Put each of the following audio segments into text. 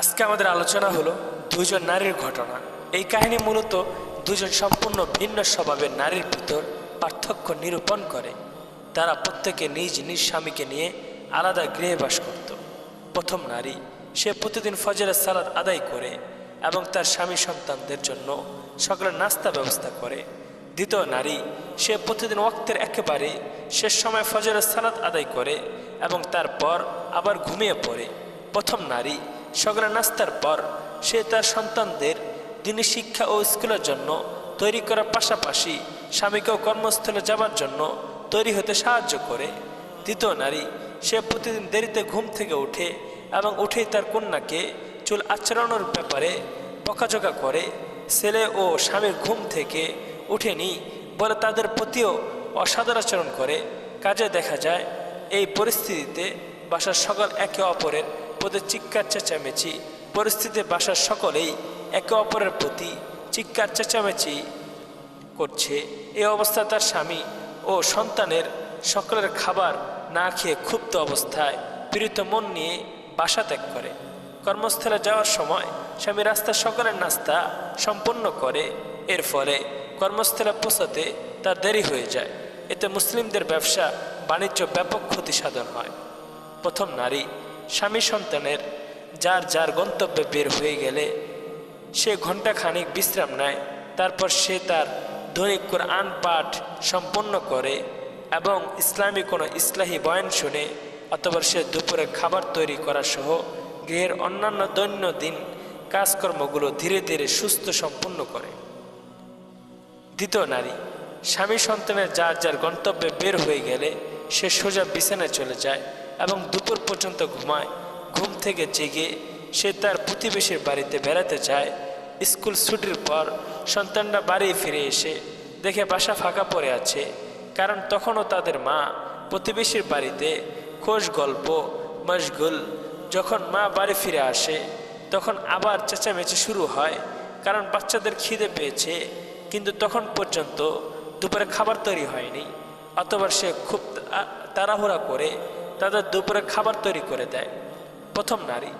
আজকে আমাদের আলোচনা হলো দুজন নারীর ঘটনা। এই কাহিনী মূলত দুজন সম্পূর্ণ ভিন্ন স্বভাবের নারীর ভিতর পার্থক্য নিরূপণ করে। তারা প্রত্যেকে নিজ নিজ স্বামীকে নিয়ে আলাদা গৃহে বাস করত। প্রথম নারী, সে প্রতিদিন ফজরের সালাদ আদায় করে এবং তার স্বামী সন্তানদের জন্য সকালের নাস্তা ব্যবস্থা করে। দ্বিতীয় নারী, সে প্রতিদিন ওয়াক্তের একেবারে শেষ সময় ফজরের সালাদ আদায় করে এবং তারপর আবার ঘুমিয়ে পড়ে। প্রথম নারী সকালে নাস্তার পর সে তার সন্তানদের দিনী শিক্ষা ও স্কুলের জন্য তৈরি করার পাশাপাশি স্বামীকেও কর্মস্থলে যাবার জন্য তৈরি হতে সাহায্য করে। দ্বিতীয় নারী, সে প্রতিদিন দেরিতে ঘুম থেকে উঠে এবং উঠেই তার কন্যাকে চুল আচরণের ব্যাপারে বকাঝকা করে। ছেলে ও স্বামীর ঘুম থেকে উঠেনি বলে তাদের প্রতিও অসাধার আচরণ করে। কাজে দেখা যায়, এই পরিস্থিতিতে বাসার সকল একে অপরের প্রতি চিৎকার চেঁচামেচি পরিস্থিতিতে বাসার সকলেই একে অপরের প্রতি চিৎকার চেঁচামেচি করছে। এই অবস্থায় তার স্বামী ও সন্তানের সকলের খাবার না খেয়ে ক্ষুব্ধ অবস্থায় পীড়িত মন নিয়ে বাসা ত্যাগ করে। কর্মস্থলে যাওয়ার সময় স্বামী রাস্তার সকলের নাস্তা সম্পন্ন করে। এর ফলে কর্মস্থলে পৌঁছাতে তার দেরি হয়ে যায়। এতে মুসলিমদের ব্যবসা বাণিজ্য ব্যাপক ক্ষতি সাধন হয়। প্রথম নারী স্বামী সন্তানের, যার যার গন্তব্যে বের হয়ে গেলে সে ঘণ্টা খানিক বিশ্রাম নেয়, তারপর সে তার দৈনিক কোরআন পাঠ সম্পন্ন করে এবং ইসলামী কোনো ইসলাহী বয়ান শুনে অথবা সে দুপুরে খাবার তৈরি করা সহ গৃহের অন্যান্য দৈনন্দিন কাজকর্মগুলো ধীরে ধীরে সুস্থ সম্পন্ন করে। দ্বিতীয় নারী, স্বামী সন্তানের যার যার গন্তব্যে বের হয়ে গেলে সে সোজা বিছানায় চলে যায়। এবং দুপুর পর্যন্ত ঘুমায়। ঘুম থেকে জেগে সে তার প্রতিবেশীর বাড়িতে বেড়াতে যায়। স্কুল ছুটির পর সন্তানরা বাড়ি ফিরে এসে দেখে বাসা ফাঁকা পড়ে আছে। কারণ তখনও তাদের মা প্রতিবেশীর বাড়িতে খোশ গল্প, মশগুল, যখন মা বাড়ি ফিরে আসে, তখন আবার চেঁচামেচি শুরু হয়। কারণ বাচ্চাদের খিদে পেয়েছে, কিন্তু তখন পর্যন্ত দুপুরে খাবার তৈরি হয়নি, অথবা সে খুব তাড়াহুড়া করে তাদের দুপুরে খাবার তৈরি করে দেয়। প্রথম নারী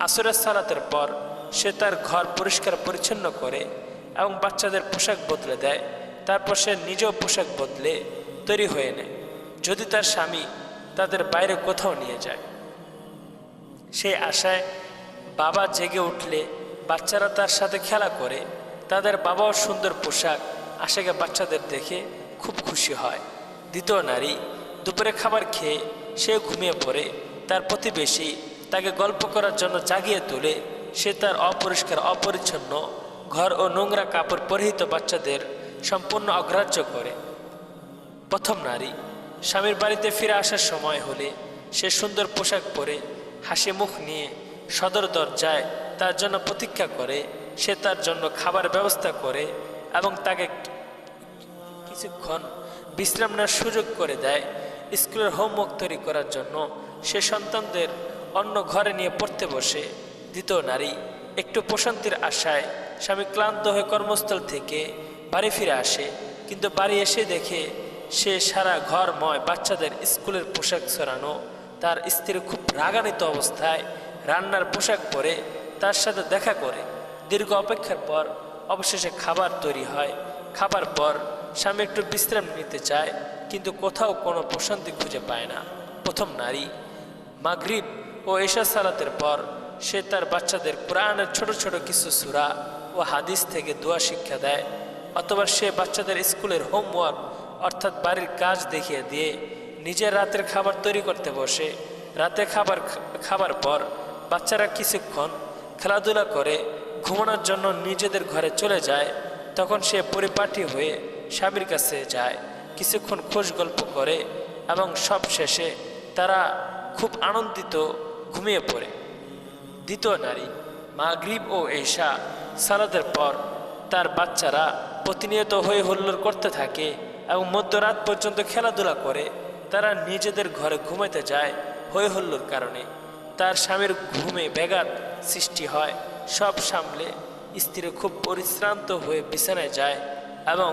আসরের সালাতের পর সে তার ঘর পরিষ্কার পরিচ্ছন্ন করে এবং বাচ্চাদের পোশাক বদলে দেয়। তারপর সে নিজেও পোশাক বদলে তৈরি হয়ে নেয়। যদি তার স্বামী তাদের বাইরে কোথাও নিয়ে যায় সেই আশায় বাবা জেগে উঠলে বাচ্চারা তার সাথে খেলা করে। তাদের বাবাও সুন্দর পোশাক আশাকে বাচ্চাদের দেখে খুব খুশি হয়। দ্বিতীয় নারী দুপুরে খাবার খেয়ে সে ঘুমিয়ে পড়ে, তার প্রতিবেশী তাকে গল্প করার জন্য জাগিয়ে তোলে, সে তার অপরিষ্কার, অপরিচ্ছন্ন ঘর ও নোংরা কাপড় পরিহিত বাচ্চাদের সম্পূর্ণ অগ্রাহ্য করে। প্রথম নারী স্বামীর বাড়িতে ফিরে আসার সময় হলে সে সুন্দর পোশাক পরে হাসি মুখ নিয়ে সদর দরজায় তার জন্য প্রতীক্ষা করে, সে তার জন্য খাবার ব্যবস্থা করে এবং তাকে কিছুক্ষণ বিশ্রাম নেওয়ার সুযোগ করে দেয়। স্কুলের হোমওয়ার্ক তৈরি করার জন্য সে সন্তানদের অন্য ঘরে নিয়ে পড়তে বসে। দ্বিতীয় নারী একটু প্রশান্তির আশায় স্বামী ক্লান্ত হয়ে কর্মস্থল থেকে বাড়ি ফিরে আসে, কিন্তু বাড়ি এসে দেখে সে সারা ঘরময় বাচ্চাদের স্কুলের পোশাক ছড়ানো, তার স্ত্রী খুব রাগান্বিত অবস্থায় রান্নার পোশাক পরে তার সাথে দেখা করে। দীর্ঘ অপেক্ষার পর অবশেষে খাবার তৈরি হয়। খাবার পর স্বামী একটু বিশ্রাম নিতে চায়, কিন্তু কোথাও কোনো প্রশান্তি খুঁজে পায় না। প্রথম নারী, মাগরিব ও এশা সালাতের পর সে তার বাচ্চাদের কোরআনের ছোট ছোট কিছু সূরা ও হাদিস থেকে দোয়া শিক্ষা দেয়, অথবা সে বাচ্চাদের স্কুলের হোমওয়ার্ক অর্থাৎ বাড়ির কাজ দেখিয়ে দিয়ে নিজের রাতের খাবার তৈরি করতে বসে। রাতে খাবার খাবার পর বাচ্চারা কিছুক্ষণ খেলাধুলা করে, ঘুমানোর জন্য নিজেদের ঘরে চলে যায়। তখন সে পরিপাটি হয়ে স্বামীর কাছে যায়, কিছুক্ষণ খোঁজ গল্প করে এবং সব শেষে তারা খুব আনন্দিত ঘুমিয়ে পড়ে। দ্বিতীয় নারী, মাগরিব ও এশা সালাদের পর তার বাচ্চারা প্রতিনিয়ত হয়ে হল্লোড় করতে থাকে এবং মধ্যরাত পর্যন্ত খেলাধুলা করে, তারা নিজেদের ঘরে ঘুমাতে যায় হই হল্লোর কারণে। তার স্বামীর ঘুমে ব্যাঘাত সৃষ্টি হয়, সব সামলে স্ত্রী খুব পরিশ্রান্ত হয়ে বিছানায় যায় এবং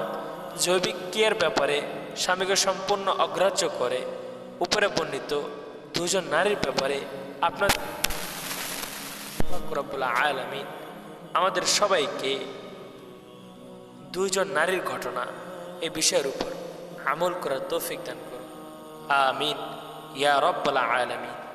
জৈবিক ক্রিয়ার ব্যাপারে স্বামীকে সম্পূর্ণ অগ্রাহ্য করে। উপরে বর্ণিত দুজন নারীর ব্যাপারে আপনার রব্বুল আলমিন আমাদের সবাইকে দুইজন নারীর ঘটনা এই বিষয়ের উপর আমল করার তৌফিক দান করুন। আমিন। ইয়া রব্বাল আলামিন।